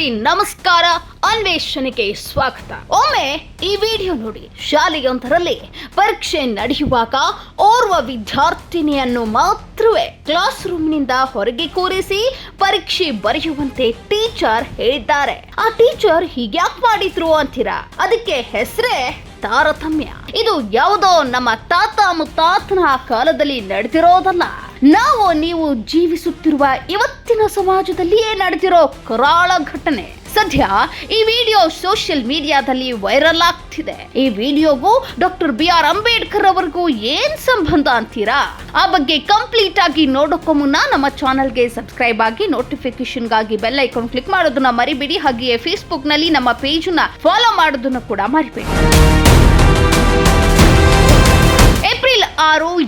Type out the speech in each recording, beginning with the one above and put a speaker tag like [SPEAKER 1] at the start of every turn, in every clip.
[SPEAKER 1] ನಮಸ್ಕಾರ, ಅನ್ವೇಷಣೆಗೆ ಸ್ವಾಗತ. ಒಮ್ಮೆ ಈ ವಿಡಿಯೋ ನೋಡಿ, ಶಾಲೆಯೊಂದರಲ್ಲಿ ಪರೀಕ್ಷೆ ನಡೆಯುವಾಗ ಓರ್ವ ವಿದ್ಯಾರ್ಥಿನಿಯನ್ನು ಮಾತ್ರವೇ ಕ್ಲಾಸ್ ರೂಮ್ನಿಂದ ಹೊರಗೆ ಕೂರಿಸಿ ಪರೀಕ್ಷೆ ಬರೆಯುವಂತೆ ಟೀಚರ್ ಹೇಳಿದ್ದಾರೆ. ಆ ಟೀಚರ್ ಹೀಗ್ಯಾಕ್ ಮಾಡಿದ್ರು ಅಂತೀರಾ? ಅದಕ್ಕೆ ಹೆಸರೇ ತಾರತಮ್ಯ. ಇದು ಯಾವುದೋ ನಮ್ಮ ತಾತ ಮುತ್ತಾತನ ಕಾಲದಲ್ಲಿ ನಡೆದಿರೋದಲ್ಲ. ನಾವು ನೀವು ಜೀವಿಸುತ್ತಿರುವ ಇವತ್ತಿನ ಸಮಾಜದಲ್ಲಿಯೇ ನಡೆದಿರೋ ಕರಾಳ ಘಟನೆ. ಸದ್ಯ ಈ ವಿಡಿಯೋ ಸೋಷಿಯಲ್ ಮೀಡಿಯಾದಲ್ಲಿ ವೈರಲ್ ಆಗ್ತಿದೆ. ಈ ವಿಡಿಯೋಗೂ ಡಾಕ್ಟರ್ ಬಿ ಆರ್ ಅಂಬೇಡ್ಕರ್ ಅವರಿಗೂ ಏನ್ ಸಂಬಂಧ ಅಂತೀರಾ? ಆ ಬಗ್ಗೆ ಕಂಪ್ಲೀಟ್ ಆಗಿ ನೋಡೋಕ್ಕೂ ಮುನ್ನ ನಮ್ಮ ಚಾನಲ್ಗೆ ಸಬ್ಸ್ಕ್ರೈಬ್ ಆಗಿ ನೋಟಿಫಿಕೇಶನ್ಗಾಗಿ ಬೆಲ್ ಐಕಾನ್ ಕ್ಲಿಕ್ ಮಾಡೋದನ್ನ ಮರಿಬೇಡಿ. ಹಾಗೆಯೇ ಫೇಸ್ಬುಕ್ನಲ್ಲಿ ನಮ್ಮ ಪೇಜ್ ಫಾಲೋ ಮಾಡೋದನ್ನ ಕೂಡ ಮರಿಬೇಡಿ.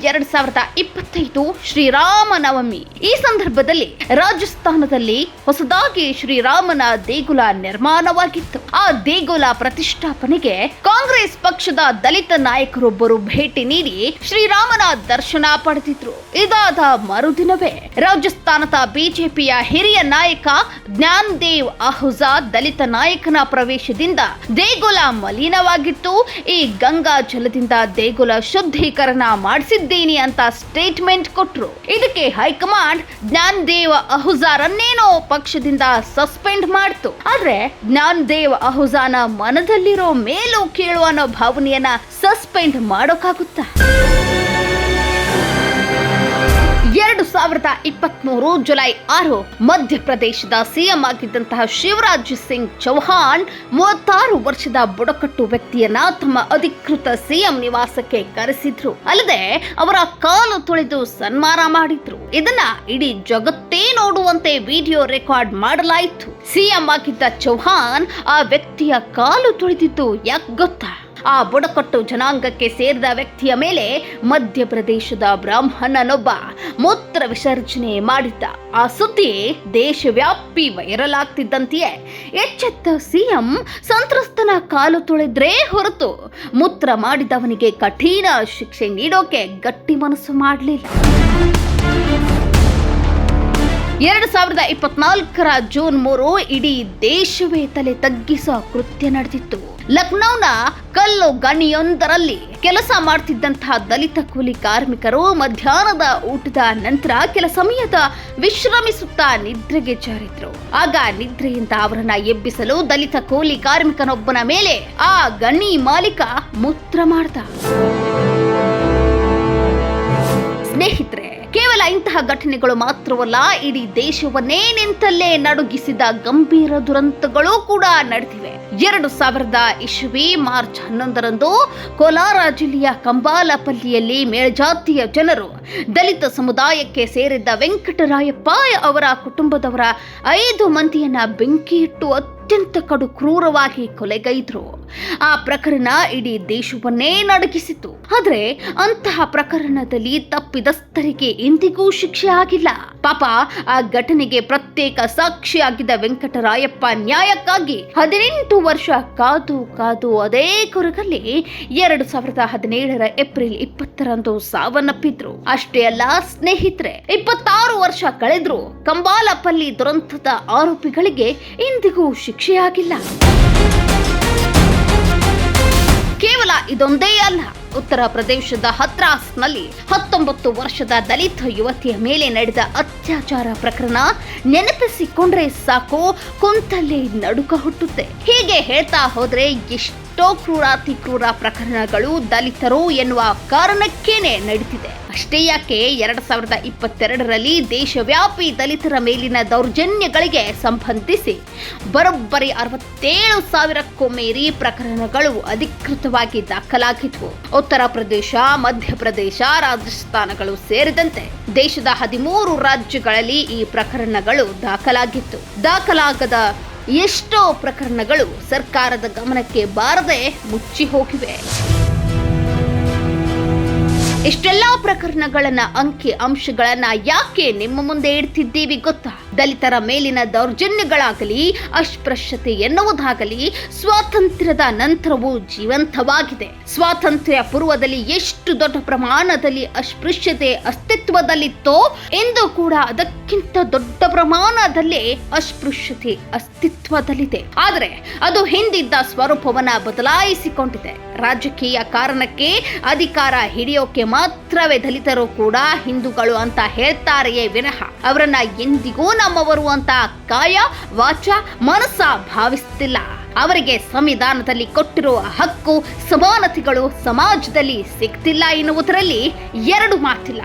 [SPEAKER 1] ಎರಡ್ ಸಾವಿರದ ಇಪ್ಪತ್ತೈದು ಶ್ರೀರಾಮನವಮಿ. ಈ ಸಂದರ್ಭದಲ್ಲಿ ರಾಜಸ್ಥಾನದಲ್ಲಿ ಹೊಸದಾಗಿ ಶ್ರೀರಾಮನ ದೇಗುಲ ನಿರ್ಮಾಣವಾಗಿತ್ತು. ಆ ದೇಗುಲ ಪ್ರತಿಷ್ಠಾಪನೆಗೆ ಕಾಂಗ್ರೆಸ್ ಪಕ್ಷದ ದಲಿತ ನಾಯಕರೊಬ್ಬರು ಭೇಟಿ ನೀಡಿ ಶ್ರೀರಾಮನ ದರ್ಶನ ಪಡೆದಿದ್ರು. ಇದಾದ ಮರುದಿನವೇ ರಾಜಸ್ಥಾನದ ಬಿಜೆಪಿಯ ಹಿರಿಯ ನಾಯಕ ಜ್ಞಾನ್ ದೇವ್ ಅಹುಜಾ ದಲಿತ ನಾಯಕನ ಪ್ರವೇಶದಿಂದ ದೇಗುಲ ಮಲಿನವಾಗಿತ್ತು. ಈ ಗಂಗಾ ಜಲದಿಂದ ದೇಗುಲ ಶುದ್ಧೀಕರಣ ಮಾಡಿಸಿದ್ದೀನಿ ಅಂತ ಸ್ಟೇಟ್ಮೆಂಟ್ ಕೊಟ್ರು. ಇದಕ್ಕೆ ಹೈಕಮಾಂಡ್ ಜ್ಞಾನ್ ದೇವ್ ಅಹುಜಾರನ್ನೇನೋ ಪಕ್ಷದಿಂದ ಸಸ್ಪೆಂಡ್ ಮಾಡ್ತು. ಆದ್ರೆ ಜ್ಞಾನ್ ದೇವ್ ಅಹುಜಾನ ಮನದಲ್ಲಿರೋ ಮೇಲು ಕೇಳುವ ಅನ್ನೋ ಭಾವನೆಯನ್ನ ಸಸ್ಪೆಂಡ್ ಮಾಡೋಕ್ಕಾಗುತ್ತಾ? ಸಾವಿರದ ಇಪ್ಪತ್ಮೂರು ಜುಲೈ ಆರು ಮಧ್ಯಪ್ರದೇಶದ ಸಿಎಂ ಆಗಿದ್ದಂತಹ ಶಿವರಾಜ್ ಸಿಂಗ್ ಚೌಹಾಣ್ ಮೂವತ್ತಾರು ವರ್ಷದ ಬುಡಕಟ್ಟು ವ್ಯಕ್ತಿಯನ್ನ ತಮ್ಮ ಅಧಿಕೃತ ಸಿಎಂ ನಿವಾಸಕ್ಕೆ ಕರೆಸಿದ್ರು. ಅಲ್ಲದೆ ಅವರ ಕಾಲು ತುಳಿದು ಸನ್ಮಾನ ಮಾಡಿದ್ರು. ಇದನ್ನ ಇಡೀ ಜಗತ್ತೇ ನೋಡುವಂತೆ ವಿಡಿಯೋ ರೆಕಾರ್ಡ್ ಮಾಡಲಾಯಿತು. ಸಿಎಂ ಆಗಿದ್ದ ಚೌಹಾಣ್ ಆ ವ್ಯಕ್ತಿಯ ಕಾಲು ತುಳಿದಿದ್ದು ಯಾಕೆ ಗೊತ್ತಾ? ಆ ಬುಡಕಟ್ಟು ಜನಾಂಗಕ್ಕೆ ಸೇರಿದ ವ್ಯಕ್ತಿಯ ಮೇಲೆ ಮಧ್ಯಪ್ರದೇಶದ ಬ್ರಾಹ್ಮಣನೊಬ್ಬ ಮೂತ್ರ ವಿಸರ್ಜನೆ ಮಾಡಿದ್ದ. ಆ ಸುದ್ದಿ ದೇಶವ್ಯಾಪಿ ವೈರಲ್ ಆಗ್ತಿದ್ದಂತೆಯೇ. ಎಚ್ಚೆತ್ತ ಸಿಎಂ ಸಂತ್ರಸ್ತನ ಕಾಲು ತೊಳೆದ್ರೆ ಹೊರತು. ಮೂತ್ರ ಮಾಡಿದವನಿಗೆ ಕಠಿಣ ಶಿಕ್ಷೆ ನೀಡೋಕೆ ಗಟ್ಟಿ ಮನಸ್ಸು ಮಾಡಲಿಲ್ಲ. ಎರಡು ಸಾವಿರದ ಇಪ್ಪತ್ನಾಲ್ಕರ ಜೂನ್ ಮೂರು ಇಡೀ ದೇಶವೇ ತಲೆ ತಗ್ಗಿಸುವ ಕೃತ್ಯ ನಡೆದಿತ್ತು. ಲಕ್ನೌನ ಕಲ್ಲು ಗಣಿಯೊಂದರಲ್ಲಿ ಕೆಲಸ ಮಾಡ್ತಿದ್ದಂತಹ ದಲಿತ ಕೂಲಿ ಕಾರ್ಮಿಕರು ಮಧ್ಯಾಹ್ನದ ಊಟದ ನಂತರ ಕೆಲ ಸಮಯದ ವಿಶ್ರಮಿಸುತ್ತಾ ನಿದ್ರೆಗೆ ಜಾರಿದ್ರು. ಆಗ ನಿದ್ರೆಯಿಂದ ಅವರನ್ನ ಎಬ್ಬಿಸಲು ದಲಿತ ಕೂಲಿ ಕಾರ್ಮಿಕನೊಬ್ಬನ ಮೇಲೆ ಆ ಗಣಿ ಮಾಲೀಕ ಮೂತ್ರ ಮಾಡ್ದ. ಸ್ನೇಹಿತರೆ ಇಂತಹ ಘಟನೆಗಳು ಮಾತ್ರವಲ್ಲ, ಇಡೀ ದೇಶವನ್ನೇ ನಿಂತಲ್ಲೇ ನಡುಗಿಸಿದ ಗಂಭೀರ ದುರಂತಗಳು ಕೂಡ ನಡೆದಿವೆ. ಎರಡು ಸಾವಿರದ ಇಶವಿ ಮಾರ್ಚ್ ಹನ್ನೊಂದರಂದು ಕೋಲಾರ ಜಿಲ್ಲೆಯ ಕಂಬಾಲಪಲ್ಲಿಯಲ್ಲಿ ಮೇಲ್ಜಾತಿಯ ಜನರು ದಲಿತ ಸಮುದಾಯಕ್ಕೆ ಸೇರಿದ್ದ ವೆಂಕಟರಾಯಪ್ಪ ಅವರ ಕುಟುಂಬದವರ ಐದು ಮಂದಿಯನ್ನ ಬೆಂಕಿಯಿಟ್ಟು ಅತ್ಯಂತ ಕಡು ಕ್ರೂರವಾಗಿ ಕೊಲೆಗೈದ್ರು. ಆ ಪ್ರಕರಣ ಇಡೀ ದೇಶವನ್ನೇ ನಡುಗಿಸಿತು ಆದ್ರೆ ಅಂತಹ ಪ್ರಕರಣದಲ್ಲಿ ತಪ್ಪಿದಸ್ಥರಿಗೆ ಎಂದಿಗೂ ಶಿಕ್ಷೆ ಆಗಿಲ್ಲ. ಪಾಪ ಆ ಘಟನೆಗೆ ಪ್ರತ್ಯೇಕ ಸಾಕ್ಷಿಯಾಗಿದ್ದ ವೆಂಕಟರಾಯಪ್ಪ ನ್ಯಾಯಕ್ಕಾಗಿ ಹದಿನೆಂಟು ವರ್ಷ ಕಾದು ಕಾದು ಅದೇ ಕೊರಗಲ್ಲಿ ಎರಡು ಸಾವಿರದ ಹದಿನೇಳರ ಏಪ್ರಿಲ್ ಇಪ್ಪತ್ತರಂದು ಸಾವನ್ನಪ್ಪಿದ್ರು. ಅಷ್ಟೇ ಅಲ್ಲ ಸ್ನೇಹಿತರೆ, ಇಪ್ಪತ್ತಾರು ವರ್ಷ ಕಳೆದ್ರು ಕಂಬಾಲಪಲ್ಲಿ ದುರಂತದ ಆರೋಪಿಗಳಿಗೆ ಇಂದಿಗೂ ಶಿಕ್ಷೆಯಾಗಿಲ್ಲ. ಕೇವಲ ಇದೊಂದೇ ಅಲ್ಲ, ಉತ್ತರ ಪ್ರದೇಶದ ಹತ್ರಾಸ್ನಲ್ಲಿ ಹತ್ತೊಂಬತ್ತು ವರ್ಷದ ದಲಿತ ಯುವತಿಯ ಮೇಲೆ ನಡೆದ ಅತ್ಯಾಚಾರ ಪ್ರಕರಣ ನೆನಪಿಸಿಕೊಂಡ್ರೆ ಸಾಕು, ಕುಂತಲ್ಲೇ ನಡುಕ ಹುಟ್ಟುತ್ತೆ. ಹೀಗೆ ಹೇಳ್ತಾ ಹೋದ್ರೆ ಎಷ್ಟೋ ಕ್ರೂರಾತಿ ಕ್ರೂರ ಪ್ರಕರಣಗಳು ದಲಿತರು ಎನ್ನುವ ಕಾರಣಕ್ಕೇನೆ ನಡೀತಿದೆ. ಅಷ್ಟೇ ಯಾಕೆ ಎರಡ್ ಸಾವಿರದ ಇಪ್ಪತ್ತೆರಡರಲ್ಲಿ ದೇಶವ್ಯಾಪಿ ದಲಿತರ ಮೇಲಿನ ದೌರ್ಜನ್ಯಗಳಿಗೆ ಸಂಬಂಧಿಸಿ ಬರೋಬ್ಬರಿ ಅರವತ್ತೇಳು ಸಾವಿರಕ್ಕೂ ಮೀರಿ ಪ್ರಕರಣಗಳು ಅಧಿಕೃತವಾಗಿ ದಾಖಲಾಗಿದ್ವು. ಉತ್ತರ ಪ್ರದೇಶ ಮಧ್ಯಪ್ರದೇಶ ರಾಜಸ್ಥಾನಗಳು ಸೇರಿದಂತೆ ದೇಶದ ಹದಿಮೂರು ರಾಜ್ಯಗಳಲ್ಲಿ ಈ ಪ್ರಕರಣಗಳು ದಾಖಲಾಗಿತ್ತು. ದಾಖಲಾಗದ ಎಷ್ಟೋ ಪ್ರಕರಣಗಳು ಸರ್ಕಾರದ ಗಮನಕ್ಕೆ ಬಾರದೆ ಮುಚ್ಚಿ ಹೋಗಿವೆ. ಇಷ್ಟೆಲ್ಲಾ ಪ್ರಕರಣಗಳನ್ನ ಅಂಕಿ ಅಂಶಗಳನ್ನ ಯಾಕೆ ನಿಮ್ಮ ಮುಂದೆ ಇಡ್ತಿದ್ದೀವಿ ಗೊತ್ತಾ? ದಲಿತರ ಮೇಲಿನ ದೌರ್ಜನ್ಯಗಳಾಗಲಿ, ಅಸ್ಪೃಶ್ಯತೆ ಎನ್ನುವುದಾಗಲಿ, ಸ್ವಾತಂತ್ರ್ಯದ ನಂತರವೂ ಜೀವಂತವಾಗಿದೆ. ಸ್ವಾತಂತ್ರ್ಯ ಪೂರ್ವದಲ್ಲಿ ಎಷ್ಟು ದೊಡ್ಡ ಪ್ರಮಾಣದಲ್ಲಿ ಅಸ್ಪೃಶ್ಯತೆ ಅಸ್ತಿತ್ವದಲ್ಲಿತ್ತೋ ಎಂದು ಕೂಡ ಅದಕ್ಕಿಂತ ದೊಡ್ಡ ಪ್ರಮಾಣದಲ್ಲಿ ಅಸ್ಪೃಶ್ಯತೆ ಅಸ್ತಿತ್ವದಲ್ಲಿದೆ. ಆದರೆ, ಅದು ಹಿಂದಿದ್ದ ಸ್ವರೂಪವನ್ನ ಬದಲಾಯಿಸಿಕೊಂಡಿದೆ. ರಾಜಕೀಯ ಕಾರಣಕ್ಕೆ ಅಧಿಕಾರ ಹಿಡಿಯೋಕೆ ಮಾತ್ರವೇ ದಲಿತರು ಕೂಡ ಹಿಂದೂಗಳು ಅಂತ ಹೇಳ್ತಾರೆಯೇ ವಿನಃ, ಅವರನ್ನ ಎಂದಿಗೂ ನಮ್ಮವರು ಅಂತ ಕಾಯ, ವಾಚ, ಮನಸ್ಸ ಭಾವಿಸ್ತಿಲ್ಲ. ಅವರಿಗೆ ಸಂವಿಧಾನದಲ್ಲಿ ಕೊಟ್ಟಿರುವ ಹಕ್ಕು, ಸಮಾನತೆಗಳು ಸಮಾಜದಲ್ಲಿ ಸಿಗ್ತಿಲ್ಲ ಎನ್ನುವುದರಲ್ಲಿ ಎರಡು ಮಾತಿಲ್ಲ.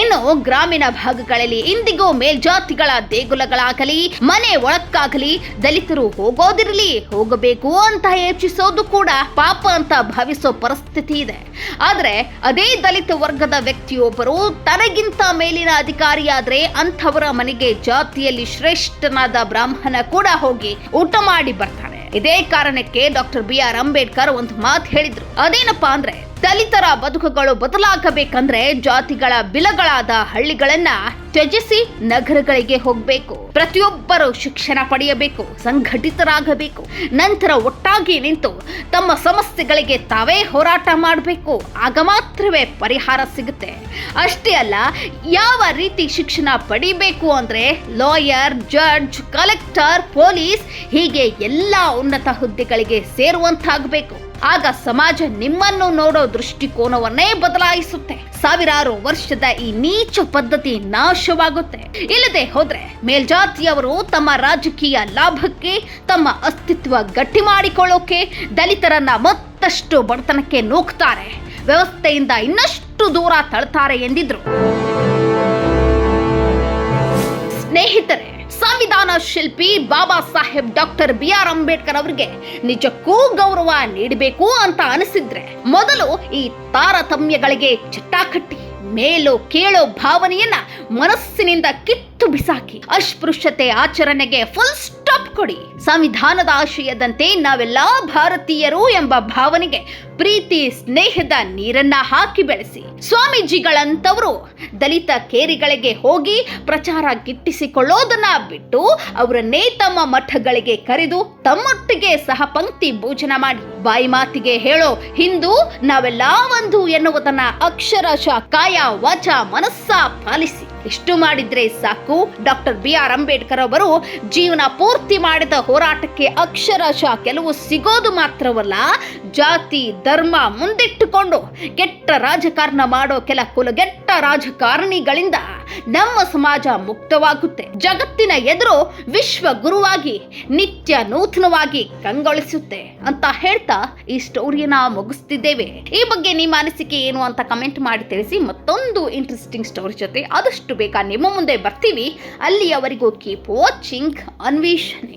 [SPEAKER 1] ಇನ್ನು ಗ್ರಾಮೀಣ ಭಾಗಗಳಲ್ಲಿ ಇಂದಿಗೂ ಮೇಲ್ಜಾತಿಗಳ ದೇಗುಲಗಳಾಗಲಿ, ಮನೆ ಒಳಕ್ಕಾಗಲಿ ದಲಿತರು ಹೋಗೋದಿರಲಿ, ಹೋಗಬೇಕು ಅಂತ ಯೋಚಿಸೋದು ಕೂಡ ಪಾಪ ಅಂತ ಭಾವಿಸೋ ಪರಿಸ್ಥಿತಿ ಇದೆ. ಆದ್ರೆ ಅದೇ ದಲಿತ ವರ್ಗದ ವ್ಯಕ್ತಿಯೊಬ್ಬರು ತನಗಿಂತ ಮೇಲಿನ ಅಧಿಕಾರಿಯಾದ್ರೆ ಅಂಥವರ ಮನೆಗೆ ಜಾತಿಯಲ್ಲಿ ಶ್ರೇಷ್ಠನಾದ ಬ್ರಾಹ್ಮಣ ಕೂಡ ಹೋಗಿ ಊಟ ಮಾಡಿ ಬರ್ತಾನೆ. ಇದೇ ಕಾರಣಕ್ಕೆ ಡಾಕ್ಟರ್ ಬಿ ಆರ್ ಅಂಬೇಡ್ಕರ್ ಒಂದು ಮಾತು ಹೇಳಿದ್ರು. ಅದೇನಪ್ಪಾ ಅಂದ್ರೆ ದಲಿತರ ಬದುಕುಗಳು ಬದಲಾಗಬೇಕಂದ್ರೆ ಜಾತಿಗಳ ಬಿಲಗಳಾದ ಹಳ್ಳಿಗಳನ್ನ ತ್ಯಜಿಸಿ ನಗರಗಳಿಗೆ ಹೋಗಬೇಕು. ಪ್ರತಿಯೊಬ್ಬರು ಶಿಕ್ಷಣ ಪಡೆಯಬೇಕು, ಸಂಘಟಿತರಾಗಬೇಕು. ನಂತರ ಒಟ್ಟಾಗಿ ನಿಂತು ತಮ್ಮ ಸಮಸ್ಯೆಗಳಿಗೆ ತಾವೇ ಹೋರಾಟ ಮಾಡಬೇಕು. ಆಗ ಮಾತ್ರವೇ ಪರಿಹಾರ ಸಿಗುತ್ತೆ. ಅಷ್ಟೇ ಅಲ್ಲ, ಯಾವ ರೀತಿ ಶಿಕ್ಷಣ ಪಡಿಬೇಕು ಅಂದ್ರೆ ಲಾಯರ್, ಜಡ್ಜ್, ಕಲೆಕ್ಟರ್, ಪೊಲೀಸ್ ಹೀಗೆ ಎಲ್ಲ ಉನ್ನತ ಹುದ್ದೆಗಳಿಗೆ ಸೇರುವಂತಾಗಬೇಕು. ಆಗ ಸಮಾಜ ನಿಮ್ಮನ್ನು ನೋಡೋ ದೃಷ್ಟಿಕೋನವನ್ನೇ ಬದಲಾಯಿಸುತ್ತೆ. ಸಾವಿರಾರು ವರ್ಷದ ಈ ನೀಚ ಪದ್ಧತಿ ನಾಶವಾಗುತ್ತೆ. ಇಲ್ಲದೆ ಹೋದ್ರೆ ಮೇಲ್ಜಾತಿಯವರು ತಮ್ಮ ರಾಜಕೀಯ ಲಾಭಕ್ಕೆ, ತಮ್ಮ ಅಸ್ತಿತ್ವ ಗಟ್ಟಿ ಮಾಡಿಕೊಳ್ಳೋಕೆ, ದಲಿತರನ್ನ ಮತ್ತಷ್ಟು ಬಡತನಕ್ಕೆ ನೂಕ್ತಾರೆ. ವ್ಯವಸ್ಥೆಯಿಂದ ಇನ್ನಷ್ಟು ದೂರ ತಳ್ತಾರೆ ಎಂದಿದ್ರು. ಸ್ನೇಹಿತರೆ ಸಂವಿಧಾನ ಶಿಲ್ಪಿ Baba Saheb doctor B R Ambedkar ಅವರಿಗೆ ನಿಜಕ್ಕೂ ಗೌರವ ನೀಡಬೇಕು ಅಂತ ಅನಿಸಿದ್ರೆ ಮೊದಲು ಈ ತಾರತಮ್ಯಗಳಿಗೆ ಚಟ್ಟಾಕಟ್ಟಿ, ಮೇಲು ಕೇಳೋ ಭಾವನೆಯನ್ನ ಮನಸ್ಸಿನಿಂದ ಕಿತ್ತು ಬಿಸಾಕಿ, ಅಸ್ಪೃಶ್ಯತೆ ಆಚರಣೆಗೆ ಫುಲ್ ಕೊಡಿ. ಸಂವಿಧಾನದ ಆಶಯದಂತೆ ನಾವೆಲ್ಲ ಭಾರತೀಯರು ಎಂಬ ಭಾವನೆಗೆ ಪ್ರೀತಿ, ಸ್ನೇಹದ ನೀರನ್ನ ಹಾಕಿ ಬೆಳೆಸಿ. ಸ್ವಾಮೀಜಿಗಳಂತವರು ದಲಿತ ಕೇರಿಗಳಿಗೆ ಹೋಗಿ ಪ್ರಚಾರ ಗಿಟ್ಟಿಸಿಕೊಳ್ಳೋದನ್ನ ಬಿಟ್ಟು ಅವರನ್ನೇ ತಮ್ಮ ಮಠಗಳಿಗೆ ಕರೆದು ತಮ್ಮೊಟ್ಟಿಗೆ ಸಹ ಪಂಕ್ತಿ ಭೋಜನ ಮಾಡಿ. ಬಾಯಿ ಮಾತಿಗೆ ಹೇಳೋ ಹಿಂದೂ ನಾವೆಲ್ಲ ಒಂದು ಎನ್ನುವುದನ್ನ ಅಕ್ಷರಶಃ ಕಾಯ ವಾಚ ಮನಸ್ಸ ಪಾಲಿಸಿ. ಇಷ್ಟು ಮಾಡಿದ್ರೆ ಸಾಕು. ಡಾಕ್ಟರ್ ಬಿ ಆರ್ ಅಂಬೇಡ್ಕರ್ ಅವರು ಜೀವನ ಪೂರ್ತಿ ಮಾಡಿದ ಹೋರಾಟಕ್ಕೆ ಅಕ್ಷರಶಃ ಕೆಲವು ಸಿಗೋದು ಮಾತ್ರವಲ್ಲ, ಜಾತಿ, ಧರ್ಮ ಮುಂದಿಟ್ಟುಕೊಂಡು ಕೆಟ್ಟ ರಾಜಕಾರಣ ಮಾಡೋ ಕೆಲ ಕುಲಗೆಟ್ಟ ರಾಜಕಾರಣಿಗಳಿಂದ ನಮ್ಮ ಸಮಾಜ ಮುಕ್ತವಾಗುತ್ತೆ. ಜಗತ್ತಿನ ಎದುರು ವಿಶ್ವ ಗುರುವಾಗಿ, ನಿತ್ಯ ನೂತನವಾಗಿ ಕಂಗೊಳಿಸುತ್ತೆ ಅಂತ ಹೇಳ್ತಾ ಈ ಸ್ಟೋರಿಯನ್ನ ಮುಗಿಸ್ತಿದ್ದೇವೆ. ಈ ಬಗ್ಗೆ ನಿಮ್ಮ ಅನಿಸಿಕೆ ಏನು ಅಂತ ಕಮೆಂಟ್ ಮಾಡಿ ತಿಳಿಸಿ. ಮತ್ತೊಂದು ಇಂಟ್ರೆಸ್ಟಿಂಗ್ ಸ್ಟೋರಿ ಜೊತೆ ಆದಷ್ಟು ಬೇಗ ನಿಮ್ಮ ಮುಂದೆ ಬರ್ತೀವಿ. ಅಲ್ಲಿಯವರೆಗೂ ಕೀಪ್ ವಾಚಿಂಗ್ ಅನ್ವೇಷಣೆ.